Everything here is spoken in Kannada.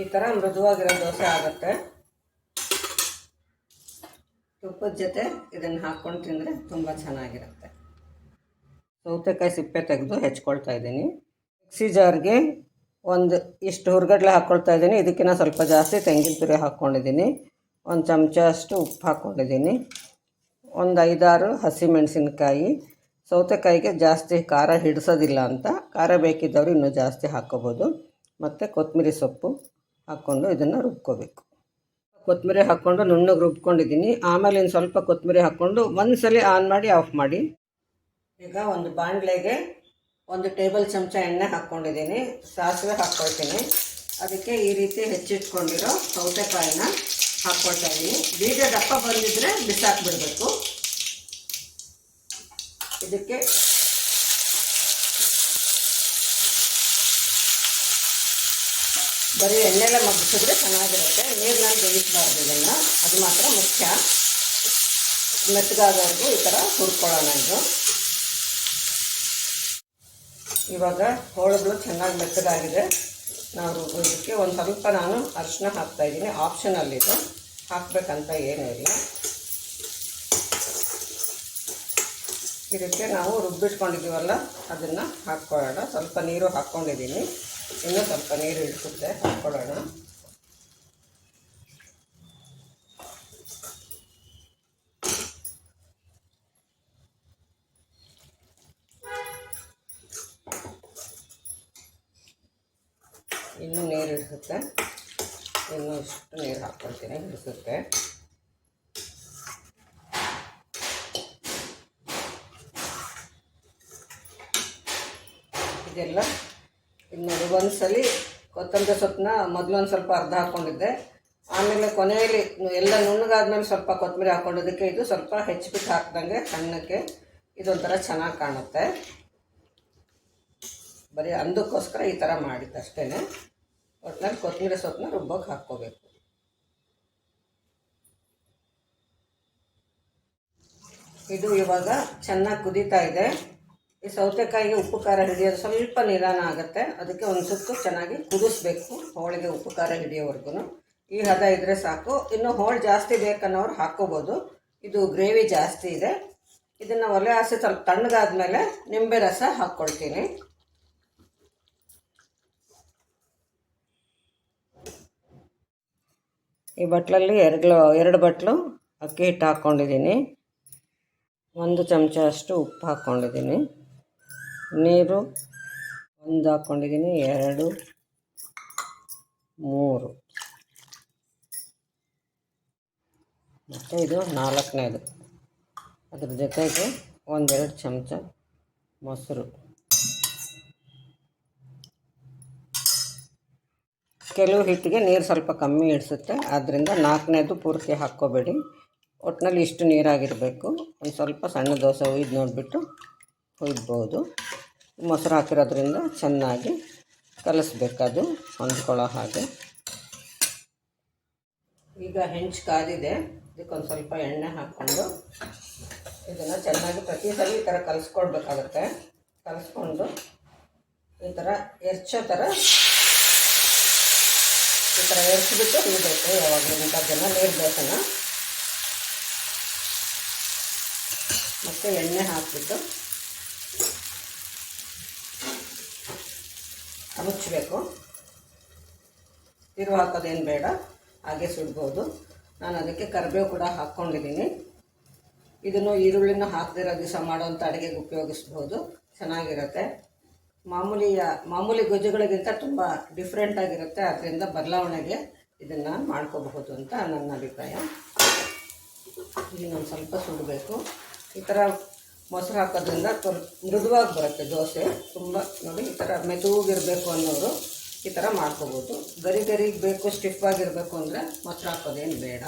ಈ ಥರ ಮೃದುವಾಗಿರೋ ದೋಸೆ ಆಗುತ್ತೆ. ತುಪ್ಪದ ಜೊತೆ ಇದನ್ನು ಹಾಕ್ಕೊಂಡು ತಿಂದರೆ ತುಂಬ ಚೆನ್ನಾಗಿರುತ್ತೆ. ಸೌತೆಕಾಯಿ ಸಿಪ್ಪೆ ತೆಗೆದು ಹೆಚ್ಕೊಳ್ತಾ ಇದ್ದೀನಿ. ಮಿಕ್ಸಿ ಜಾರ್ಗೆ ಒಂದು ಇಷ್ಟು ಹುರ್ಗಡ್ಲೆ ಹಾಕ್ಕೊಳ್ತಾ ಇದ್ದೀನಿ. ಇದಕ್ಕಿಂತ ಸ್ವಲ್ಪ ಜಾಸ್ತಿ ತೆಂಗಿನ ತುರಿ ಹಾಕ್ಕೊಂಡಿದ್ದೀನಿ ಒಂದು ಚಮಚ ಅಷ್ಟು ಉಪ್ಪು ಹಾಕ್ಕೊಂಡಿದ್ದೀನಿ ಒಂದು ಐದಾರು ಹಸಿಮೆಣಸಿನ್ಕಾಯಿ. ಸೌತೆಕಾಯಿಗೆ ಜಾಸ್ತಿ ಖಾರ ಹಿಡಿಸೋದಿಲ್ಲ ಅಂತ. ಖಾರ ಬೇಕಿದ್ದವರು ಇನ್ನೂ ಜಾಸ್ತಿ ಹಾಕ್ಕೋಬೋದು ಮತ್ತು ಕೊತ್ತಂಬರಿ ಸೊಪ್ಪು. ಹಾಕ್ಕೊಂಡು ಇದನ್ನು ರುಬ್ಕೋಬೇಕು. ಕೊತ್ತಂಬರಿ ಹಾಕ್ಕೊಂಡು ನುಣ್ಣಗೆ ರುಬ್ಕೊಂಡಿದ್ದೀನಿ. ಆಮೇಲೆ ಇನ್ನು ಸ್ವಲ್ಪ ಕೊತ್ತಂಬರಿ ಹಾಕ್ಕೊಂಡು ಒಂದು ಸಲ ಆನ್ ಮಾಡಿ ಆಫ್ ಮಾಡಿ. ಈಗ ಒಂದು ಬಾಣಲೆಗೆ ಒಂದು ಟೇಬಲ್ ಚಮಚ ಎಣ್ಣೆ ಹಾಕ್ಕೊಂಡಿದ್ದೀನಿ ಸಾಸಿವೆ ಹಾಕ್ಕೊಳ್ತೀನಿ ಅದಕ್ಕೆ ಈ ರೀತಿ ಹೆಚ್ಚಿಟ್ಕೊಂಡಿರೋ ಸೌತೆಕಾಯಿನ ಹಾಕ್ಕೊಳ್ತಾ ಇದ್ದೀನಿ. ಬೀಜ ದಪ್ಪ ಬಂದಿದ್ರೆ ಬಿಸಾಕ್ಬಿಡ್ಬೇಕು. ಇದಕ್ಕೆ ಬರೀ ಎಣ್ಣೆಲ್ಲ ಮಗ್ಗಿಸಿದ್ರೆ ಚೆನ್ನಾಗಿರುತ್ತೆ. ನೀರಿನಲ್ಲಿ ಬೇಯಿಸಬಾರ್ದು ಇದನ್ನು. ಅದು ಮಾತ್ರ ಮುಖ್ಯ. ಮೆತ್ತಗಾಗೋವರೆಗೂ ಈ ಥರ ಹುರ್ಕೊಳ್ಳೋಣ ಇದು. ಇವಾಗ ಹೋಳುಗಳು ಚೆನ್ನಾಗಿ ಮೆತ್ತಗಾಗಿದೆ. ನಾವು ಇದಕ್ಕೆ ಒಂದು ಸ್ವಲ್ಪ ನಾನು ಅರಿಶಿನ ಹಾಕ್ತಾಯಿದ್ದೀನಿ ಆಪ್ಷನಲ್ ಇದು. ಹಾಕಬೇಕಂತ ಏನೂ ಇಲ್ಲ. ಇದಕ್ಕೆ ನಾವು ರುಬ್ಬಿಟ್ಕೊಂಡಿದ್ದೀವಲ್ಲ, ಅದನ್ನು ಹಾಕ್ಕೊಳ್ಳೋಣ. ಸ್ವಲ್ಪ ನೀರು ಹಾಕ್ಕೊಂಡಿದ್ದೀನಿ. ಇನ್ನೂ ಸ್ವಲ್ಪ ನೀರು ಇಳಿಸುತ್ತೆ ಹಾಕ್ಕೊಳ್ಳೋಣ ಇನ್ನೂ ನೀರು ಇಳಿಸುತ್ತೆ ಇನ್ನೂ ಇಷ್ಟು ನೀರು ಹಾಕ್ಕೊಳ್ತೀನಿ ಇಳಿಸುತ್ತೆ ಇದೆಲ್ಲ ಇನ್ನು ಒಂದು ಸಲ ಕೊತ್ತಂಬರಿ ಸೊಪ್ಪನ್ನ ಮೊದಲೊಂದು ಸ್ವಲ್ಪ ಅರ್ಧ ಹಾಕ್ಕೊಂಡಿದ್ದೆ ಆಮೇಲೆ ಕೊನೆಯಲ್ಲಿ ಎಲ್ಲ ನುಣ್ಣಗಾದ್ಮೇಲೆ ಸ್ವಲ್ಪ ಕೊತ್ತಂಬರಿ ಹಾಕ್ಕೊಂಡಿದ್ದಕ್ಕೆ ಇದು ಸ್ವಲ್ಪ ಹೆಚ್ಚಿಬಿಟ್ಟು ಹಾಕ್ದಂಗೆ ಸಣ್ಣಕ್ಕೆ ಇದೊಂಥರ ಚೆನ್ನಾಗಿ ಕಾಣುತ್ತೆ. ಬರೀ ಅಂದಕ್ಕೋಸ್ಕರ ಈ ಥರ ಮಾಡಿದ್ದು ಅಷ್ಟೇ ಒಟ್ಟಿನಲ್ಲಿ ಕೊತ್ತಂಬರಿ ಸೊಪ್ಪನ್ನ ರುಬ್ಬೋಕೆ ಹಾಕ್ಕೋಬೇಕು. ಇದು ಇವಾಗ ಚೆನ್ನಾಗಿ ಕುದೀತಾ ಇದೆ. ಈ ಸೌತೆಕಾಯಿಗೆ ಉಪ್ಪು ಖಾರ ಹಿಡಿಯೋದು ಸ್ವಲ್ಪ ನಿಧಾನ ಆಗುತ್ತೆ. ಅದಕ್ಕೆ ಒಂದು ಸುತ್ತು ಚೆನ್ನಾಗಿ ಕುದಿಸ್ಬೇಕು ಹೋಳಿಗೆ ಉಪ್ಪು ಖಾರ ಹಿಡಿಯೋವರೆಗೂ ಈ ಹದ ಇದ್ದರೆ ಸಾಕು. ಇನ್ನು ಹೋಳು ಜಾಸ್ತಿ ಬೇಕನ್ನೋರು ಹಾಕ್ಕೋಬೋದು ಇದು ಗ್ರೇವಿ ಜಾಸ್ತಿ ಇದೆ. ಇದನ್ನು ಒಲೆ ಹಾಸಿ ಸ್ವಲ್ಪ ತಣ್ಣಗಾದ್ಮೇಲೆ ನಿಂಬೆ ರಸ ಹಾಕ್ಕೊಳ್ತೀನಿ ಈ ಬಟ್ಲಲ್ಲಿ ಎರಡು ಎರಡು ಬಟ್ಲು ಅಕ್ಕಿ ಹಿಟ್ಟು ಹಾಕ್ಕೊಂಡಿದ್ದೀನಿ ಒಂದು ಚಮಚ ಅಷ್ಟು ಉಪ್ಪು ಹಾಕ್ಕೊಂಡಿದ್ದೀನಿ ನೀರು ಒಂದು ಹಾಕ್ಕೊಂಡಿದ್ದೀನಿ ಎರಡು, ಮೂರು. ಮತ್ತು ಇದು ನಾಲ್ಕನೇದು. ಅದ್ರ ಜೊತೆಗೆ ಒಂದೆರಡು ಚಮಚ ಮೊಸರು. ಕೆಲವು ಹಿಟ್ಟಿಗೆ ನೀರು ಸ್ವಲ್ಪ ಕಮ್ಮಿ ಇಡಿಸುತ್ತೆ ಆದ್ದರಿಂದ ನಾಲ್ಕನೇದು ಪೂರ್ತಿ ಹಾಕ್ಕೋಬೇಡಿ. ಒಟ್ಟಿನಲ್ಲಿ ಇಷ್ಟು ನೀರಾಗಿರಬೇಕು. ಒಂದು ಸ್ವಲ್ಪ ಸಣ್ಣ ದೋಸೆ ಹುಯ್ದು ನೋಡಿಬಿಟ್ಟು ಹುಯ್ಬೋದು. ಮೊಸರು ಹಾಕಿರೋದ್ರಿಂದ ಚೆನ್ನಾಗಿ ಕಲಿಸ್ಬೇಕದು, ಹೊಂದ್ಕೊಳ್ಳೋ ಹಾಗೆ. ಈಗ ಹೆಂಚು ಕಾದಿದೆ. ಇದಕ್ಕೊಂದು ಸ್ವಲ್ಪ ಎಣ್ಣೆ ಹಾಕ್ಕೊಂಡು ಇದನ್ನು ಚೆನ್ನಾಗಿ ಪ್ರತಿ ಸಲ ಈ ಥರ ಕಲಿಸ್ಕೊಡ್ಬೇಕಾಗತ್ತೆ ಕಲಿಸ್ಕೊಂಡು ಈ ಥರ ಎರ್ಚೋ ಥರ ಈ ಥರ ಎರ್ಚ್ಬಿಟ್ಟು ಹುಯ್ಬೇಕು ಯಾವಾಗಲೂ ಜನ ನೀರು ಬೇಸನ ಮತ್ತು ಎಣ್ಣೆ ಹಾಕಿಬಿಟ್ಟು ಮುಚ್ಚಬೇಕು. ತಿರು ಹಾಕೋದೇನು ಬೇಡ, ಹಾಗೆ ಸುಡ್ಬೋದು. ನಾನು ಅದಕ್ಕೆ ಕರಿಬೇವು ಕೂಡ ಹಾಕ್ಕೊಂಡಿದ್ದೀನಿ. ಇದನ್ನು ಈರುಳ್ಳಿನ ಹಾಕದಿರೋ ದಿವಸ ಮಾಡುವಂಥ ಅಡುಗೆಗೆ ಉಪಯೋಗಿಸ್ಬೋದು. ಚೆನ್ನಾಗಿರುತ್ತೆ. ಮಾಮೂಲಿಯ ಮಾಮೂಲಿ ಗೊಜ್ಜುಗಳಿಗಿಂತ ತುಂಬ ಡಿಫ್ರೆಂಟಾಗಿರುತ್ತೆ ಅದರಿಂದ ಬದಲಾವಣೆಗೆ ಇದನ್ನು ಮಾಡ್ಕೋಬಹುದು ಅಂತ ನನ್ನ ಅಭಿಪ್ರಾಯ. ಇನ್ನೊಂದು ಸ್ವಲ್ಪ ಸುಡಬೇಕು. ಈ ಥರ ಮೊಸರು ಹಾಕೋದ್ರಿಂದ ಮೃದುವಾಗಿ ಬರುತ್ತೆ ದೋಸೆ. ತುಂಬ ನೋಡಿ ಈ ಥರ ಮೆದುವಾಗಿರಬೇಕು ಅನ್ನೋರು ಈ ಥರ ಮಾಡ್ಕೋಬೋದು. ಗರಿ ಗರಿಗೆ ಬೇಕು ಸ್ಟಿಫ್ ಆಗಿರಬೇಕು ಅಂದರೆ ಮೊಸರು ಹಾಕೋದೇನು ಬೇಡ.